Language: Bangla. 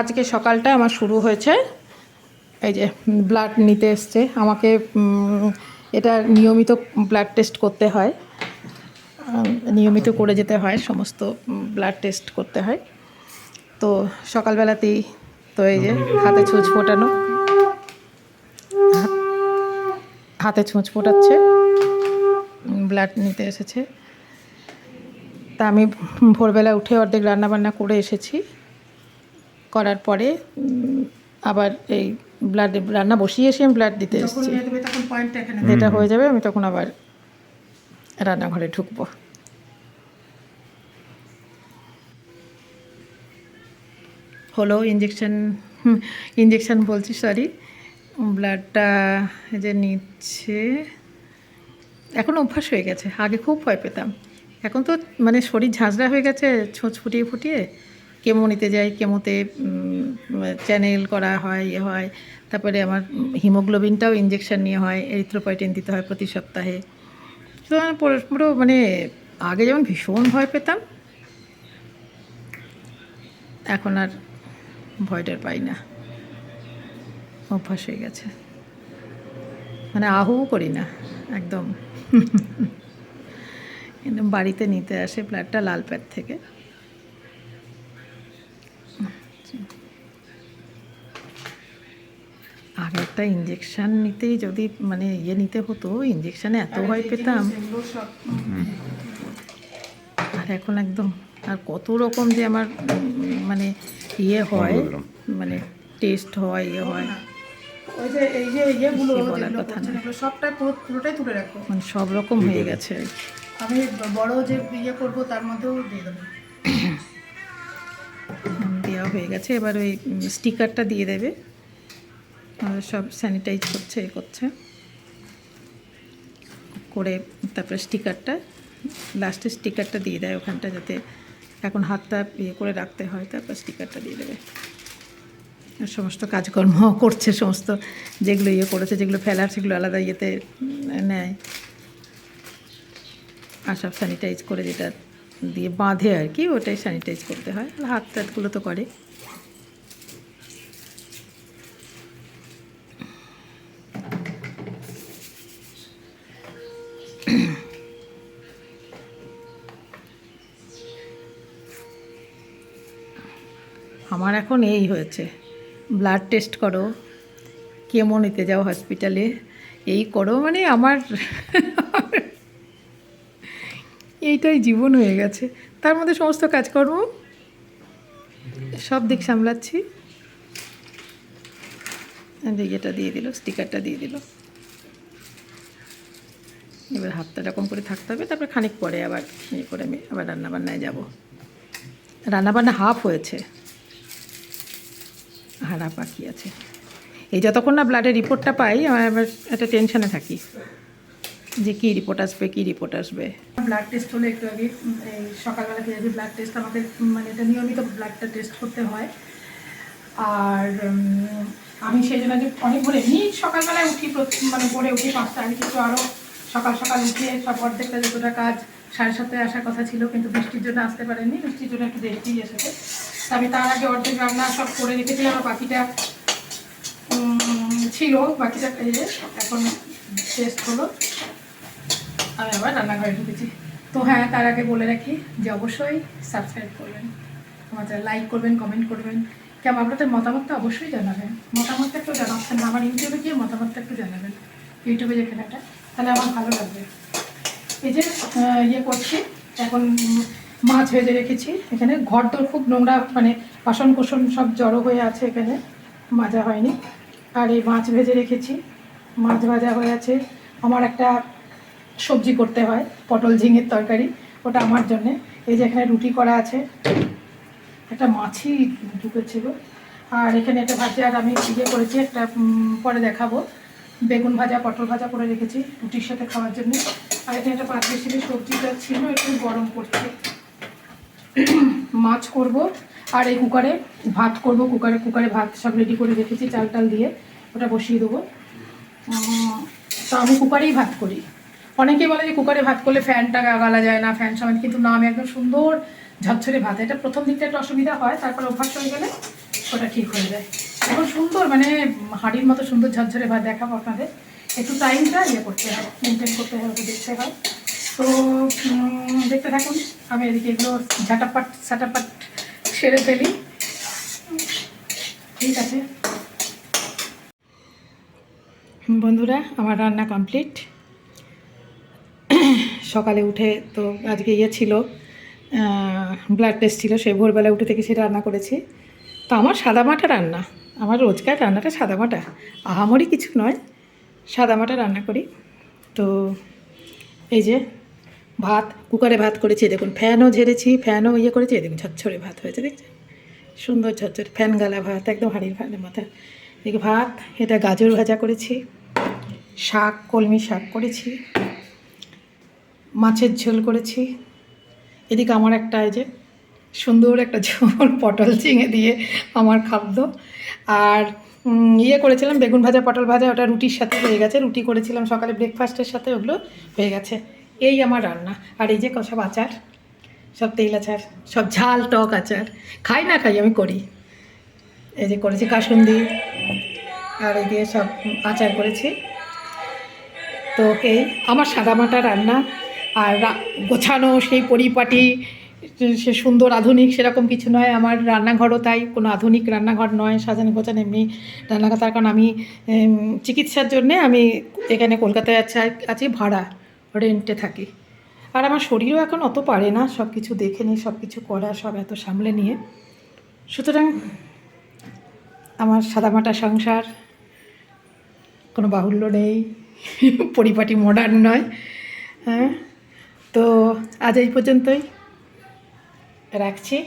আজকে সকালটা আমার শুরু হয়েছে। এই যে ব্লাড নিতে এসছে। আমাকে এটা নিয়মিত ব্লাড টেস্ট করতে হয়। নিয়মিত করে যেতে হয়, সমস্ত ব্লাড টেস্ট করতে হয়। তো সকালবেলাতেই, তো এই যে, হাতে ছুঁচ ফোটানো। হাতে ছুঁচ ফোটাচ্ছে। ব্লাড নিতে এসেছে। তা আমি ভোরবেলা উঠে অর্ধেক রান্না বান্না করে এসেছি। করার পরে আবার এই ব্লাড রান্না বসিয়ে এসে আমি ব্লাড দিতে এসেছি। এটা হয়ে যাবে আমি তখন আবার রান্নাঘরে ঢুকবো। হলো ইঞ্জেকশন ইঞ্জেকশন বলছি সরি ব্লাডটা যে নিচ্ছে এখন অভ্যাস হয়ে গেছে। আগে খুব ভয় পেতাম। এখন তো মানে শরীর ঝাঁঝরা হয়ে গেছে ছোঁচ ফুটিয়ে ফুটিয়ে। কেমো নিতে যাই, কেমোতে চ্যানেল করা হয় ইয়ে হয়। তারপরে আমার হিমোগ্লোবিনটাও ইঞ্জেকশন নিয়ে হয় এরিথ্রোপয়টিন দিতে হয় প্রতি সপ্তাহে। তো পুরো মানে আগে যেমন ভীষণ ভয় পেতাম, এখন আর ভয়টার পাই না। অভ্যাস হয়ে গেছে। মানে আহু করি না, একদম। বাড়িতে নিতে আসে, ব্লাডটা লাল প্যাট থেকে। আগে একটা ইঞ্জেকশন নিতেই যদি মানে ইয়ে নিতে হতো ইঞ্জেকশনে এত ভয় পেতাম। আর এখন একদম আর কত রকম যে আমার মানে ইয়ে হয় মানে টেস্ট হয় ইয়ে হয়। ওই যে এই যে ইয়েগুলো বলার কথা না। সবটাই পুরোটাই তুলে রাখো। মানে সব রকম হয়ে গেছে আর কি। আমি বড় যে ইয়ে করব তার মধ্যেও দিয়ে দেবো। দেওয়া হয়ে গেছে। এবার ওই স্টিকারটা দিয়ে দেবে। সব স্যানিটাইজ করছে, এ করছে। করে তারপরে স্টিকারটা লাস্টে স্টিকারটা দিয়ে দেয় ওখানটা যাতে এখন হাতটা ইয়ে করে রাখতে হয়, তারপর স্টিকারটা দিয়ে দেবে। সমস্ত কাজকর্ম করছে, সমস্ত যেগুলো ইয়ে করেছে, যেগুলো ফেলার, সেগুলো আলাদা ইয়েতে নেয়। আর সব স্যানিটাইজ করে যেটা দিয়ে বাঁধে আর কি, ওটাই স্যানিটাইজ করতে হয়। হাত টাতগুলো তো করে। আমার এখন এই হয়েছে। ব্লাড টেস্ট করো কেমো নিতে যাও হসপিটালে এই করো মানে আমার এইটাই জীবন হয়ে গেছে। তার মধ্যে সমস্ত কাজকর্ম সব দিক সামলাচ্ছি। ইয়েটা দিয়ে দিল স্টিকারটা দিয়ে দিল। এবার হাতটা এরকম করে থাকতে হবে, তারপরে খানিক পরে আবার ইয়ে করে আমি আবার রান্নাবান্নায় যাব। রান্নাবান্না হাফ হয়েছে। হারা বাকি আছে। এই যতক্ষণ না ব্লাডের রিপোর্টটা পাই, আমার একটা টেনশনে থাকি। যে কী রিপোর্ট আসবে, কী রিপোর্ট আসবে? ব্লাড টেস্ট হলে একটু আগে সকালবেলা দিয়ে ব্লাড টেস্ট আমাদের মানে এটা নিয়মিত ব্লাডটা টেস্ট করতে হয়। আর আমি সেই জন্য যে অনেক ভোরে, এমনি সকালবেলায় উঠি, প্রত- মানে ভোরে উঠি পাঁচটা আমি কিন্তু আরও সকাল সকাল উঠে সব অর্ধেকটা যতটা কাজ, সাড়ে সাতটায় আসার কথা ছিল, কিন্তু বৃষ্টির জন্য আসতে পারেনি বৃষ্টির জন্য একটু দেরিতেই এসেছে। আমি তার আগে অর্ধেক রান্না সব করে রেখেছিলাম আর বাকিটা ছিল, বাকিটা এখন টেস্ট হলো। আমি আবার রান্নাঘরে ঢুকেছি। তো হ্যাঁ তার আগে বলে রাখি যে অবশ্যই সাবস্ক্রাইব করবেন, আমাদের লাইক করবেন কমেন্ট করবেন। কেমন আপনাদের মতামতটা অবশ্যই জানাবেন। মতামতটা একটু জানাচ্ছেন, আমার ইউটিউবে গিয়ে মতামতটা একটু জানাবেন, ইউটিউবে যেখানে একটা, তাহলে আমার ভালো লাগবে। এই যে ইয়ে করছি, এখন মাছ ভেজে রেখেছি। এখানে ঘর তো খুব নোংরা মানে বাসন কোসন সব জড়ো হয়ে আছে এখানে, মাজা হয়নি। আর এই মাছ ভেজে রেখেছি। মাছ ভাজা হয়ে আছে। আমার একটা সবজি করতে হয়, পটল ঝিঙের তরকারি, ওটা আমার জন্যে। এই যে এখানে রুটি করা আছে। একটা মাছি ঢুকেছিল। আর এখানে একটা ভাজা, আর আমি ইয়ে করেছি, একটা পরে দেখাবো। বেগুন ভাজা, পটল ভাজা করে রেখেছি রুটির সাথে খাওয়ার জন্য। আর এখানে একটা পাঁচ বেশি সবজিটা ছিল, একটু গরম করছি। মাছ করব, আর এই কুকারে ভাত করব, কুকারে কুকারে ভাত সব রেডি করে রেখেছি, চাল টাল দিয়ে ওটা বসিয়ে দেবো। তো আমি কুকারেই ভাত করি। অনেকেই বলে যে কুকারে ভাত করলে ফ্যানটা গালা যায় না, ফ্যান সমেত কিন্তু না, আমি একদম সুন্দর ঝরঝরে ভাত। এটা প্রথম দিকটা একটু অসুবিধা হয়, তারপর অভ্যাস হয়ে গেলে ওটা ঠিক হয়ে যায়। এখন সুন্দর মানে হাঁড়ির মতো সুন্দর ঝরঝরে ভাত দেখাবো আপনাদের। একটু টাইমটা ইয়ে করতে হয় মেনটেন করতে হবে দেখতে হয়। তো দেখতে থাকুন। আমি এদিকে এগুলো ঝাটাপাট সাটাপাট সেরে ফেলি। ঠিক আছে। বন্ধুরা, আমার রান্না কমপ্লিট। সকালে উঠে তো আজকে ইয়ে ছিল ব্লাড টেস্ট ছিল সেই ভোরবেলা উঠে থেকে সেটা রান্না করেছি। তো আমার সাদামাটা রান্না, আমার রোজকার রান্নাটা সাদামাটা। আহামরি কিছু নয়, সাদামাটা রান্না করি। তো, এই যে ভাত, কুকারে ভাত করেছি, দেখুন, ফ্যানও ঝেড়েছি, ফ্যানও ইয়ে করেছি দেখুন, ঝরঝরে ভাত হয়েছে, দেখছেন? সুন্দর ঝরঝরে, ফ্যান গালা ভাত, একদম হাঁড়ির ফ্যানের মতো। দেখি, ভাত, এটা গাজর ভাজা করেছি, শাক, কলমি শাক করেছি, মাছের ঝোল করেছি। এদিকে আমার একটা এই যে সুন্দর একটা ঝোল, পটল চিঙে দিয়ে আমার খাদ্য। আর ইয়ে করেছিলাম, বেগুন ভাজা, পটল ভাজা, ওটা রুটির সাথে হয়ে গেছে, রুটি করেছিলাম সকালে ব্রেকফাস্টের সাথে, ওগুলো হয়ে গেছে। এই আমার রান্না। আর এই যে সব আচার, সব তেল আচার, সব ঝাল টক আচার, খাই না খাই আমি করি। এই যে করেছি কাসুন্দি, আর এই দিয়ে সব আচার করেছি। তো এই আমার সাদামাটা রান্না, আর গোছানো সেই পরিপাটি, সে সুন্দর আধুনিক সেরকম কিছু নয়। আমার রান্নাঘরও তাই, কোনো আধুনিক রান্নাঘর নয়, সাজানো গোছানো এমনি রান্নাঘর। তার কারণ আমি চিকিৎসার জন্যে আমি এখানে কলকাতায় আছি আছি ভাড়া। রেন্টে থাকি। আর আমার শরীরও এখন অত পারে না সব কিছু দেখে নিয়ে সব কিছু করা, সব এত সামলে নিয়ে। সুতরাং আমার সাদামাটা সংসার, কোনো বাহুল্য নেই, পরিপাটি মডার্ন নয় হ্যাঁ? তো আজ এই পর্যন্তই। রাখছি।